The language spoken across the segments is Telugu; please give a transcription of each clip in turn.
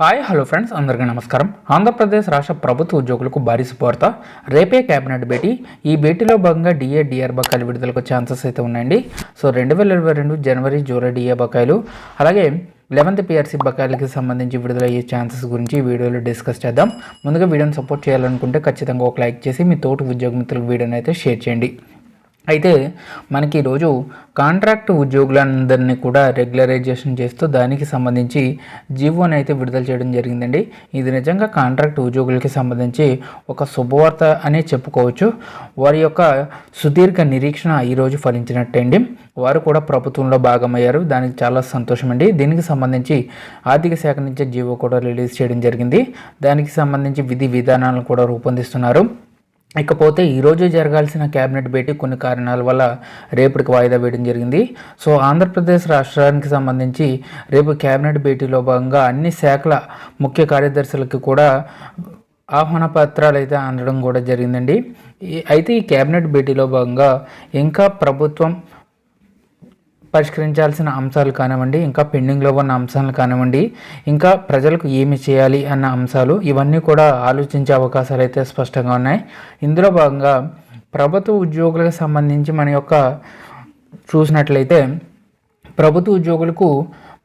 హాయ్ హలో ఫ్రెండ్స్ అందరికీ నమస్కారం. ఆంధ్రప్రదేశ్ రాష్ట్ర ప్రభుత్వ ఉద్యోగులకు భారీ సువార్త రేపే కేబినెట్ భేటీ. ఈ భేటీలో భాగంగా డిఏ డిఆర్ బకాయిలు విడుదలకు ఛాన్సెస్ అయితే ఉన్నాయండి. సో రెండు వేల ఇరవై రెండు జనవరి జూలై డిఏ బకాయిలు. అలాగే లెవెంత్ పిఆర్సీ బకాయిలకి సంబంధించి విడుదలయ్యే ఛాన్సెస్ గురించి వీడియోలో డిస్కస్ చేద్దాం. ముందుగా వీడియోని సపోర్ట్ చేయాలనుకుంటే ఖచ్చితంగా ఒక లైక్ చేసి మీ తోటి ఉద్యోగ మిత్రులకు వీడియోని అయితే షేర్ చేయండి. అయితే మనకి ఈరోజు కాంట్రాక్ట్ ఉద్యోగులందరినీ కూడా రెగ్యులరైజేషన్ చేస్తూ దానికి సంబంధించి జీవోని అయితే విడుదల చేయడం జరిగిందండి. ఇది నిజంగా కాంట్రాక్ట్ ఉద్యోగులకి సంబంధించి ఒక శుభవార్త అనే చెప్పుకోవచ్చు. వారి యొక్క సుదీర్ఘ నిరీక్షణ ఈరోజు ఫలించినట్టండి. వారు కూడా ప్రభుత్వంలో భాగమయ్యారు. దానికి చాలా సంతోషం అండి దీనికి సంబంధించి ఆర్థిక శాఖ నుంచి జీవో కూడా రిలీజ్ చేయడం జరిగింది. దానికి సంబంధించి విధి విధానాలను కూడా రూపొందిస్తున్నారు. ఇకపోతే ఈరోజు జరగాల్సిన కేబినెట్ భేటీ కొన్ని కారణాల వల్ల రేపటికి వాయిదా వేయడం జరిగింది. సో ఆంధ్రప్రదేశ్ రాష్ట్రానికి సంబంధించి రేపు కేబినెట్ భేటీలో భాగంగా అన్ని శాఖల ముఖ్య కార్యదర్శులకి కూడా ఆహ్వాన పత్రాలు అయితే అందడం కూడా జరిగిందండి. అయితే ఈ కేబినెట్ భేటీలో భాగంగా ఇంకా ప్రభుత్వం పరిష్కరించాల్సిన అంశాలు కానివ్వండి ఇంకా పెండింగ్లో ఉన్న అంశాలు కానివ్వండి ఇంకా ప్రజలకు ఏమి చేయాలి అన్న అంశాలు ఇవన్నీ కూడా ఆలోచించే అవకాశాలు అయితే స్పష్టంగా ఉన్నాయి. ఇందులో భాగంగా ప్రభుత్వ ఉద్యోగులకు సంబంధించి మన యొక్క చూసినట్లయితే ప్రభుత్వ ఉద్యోగులకు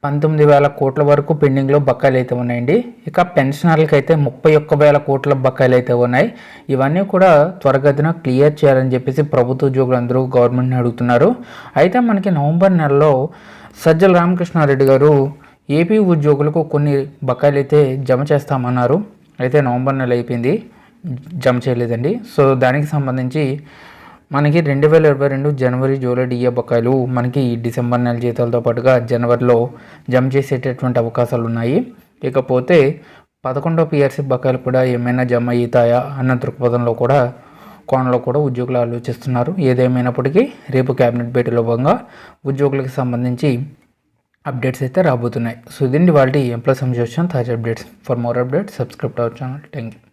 పంతొమ్మిది వేల కోట్ల వరకు పెండింగ్లో బకాయిలు అయితే ఉన్నాయండి. ఇక పెన్షనర్లకు అయితే ముప్పై ఒక్క వేల కోట్ల బకాయిలు అయితే ఉన్నాయి. ఇవన్నీ కూడా త్వరగతిన క్లియర్ చేయాలని చెప్పేసి ప్రభుత్వ ఉద్యోగులు అందరూ గవర్నమెంట్ని అడుగుతున్నారు. అయితే మనకి నవంబర్ నెలలో సజ్జల రామకృష్ణారెడ్డి గారు ఏపీ ఉద్యోగులకు కొన్ని బకాయిలు అయితే జమ చేస్తామన్నారు. అయితే నవంబర్ నెల అయిపోయింది. జమ చేయలేదండి. సో దానికి సంబంధించి మనకి రెండు వేల ఇరవై రెండు జనవరి జూలై డిఏ బకాయిలు మనకి డిసెంబర్ నెల జీతాలతో పాటుగా జనవరిలో జమ చేసేటటువంటి అవకాశాలు ఉన్నాయి. ఇకపోతే పదకొండో పిఆర్సీ బకాయిలు కూడా ఏమైనా జమ అవుతాయా అన్న దృక్పథంలో కూడా కోణంలో కూడా ఉద్యోగులు ఆలోచిస్తున్నారు. ఏదేమైనప్పటికీ రేపు కేబినెట్ భేటీలో భాగంగా ఉద్యోగులకు సంబంధించి అప్డేట్స్ అయితే రాబోతున్నాయి. సో దీన్ని వాళ్ళ ఎంప్లాయ్ సంజోషన్ తాజా updates. For more updates subscribe our channel thank you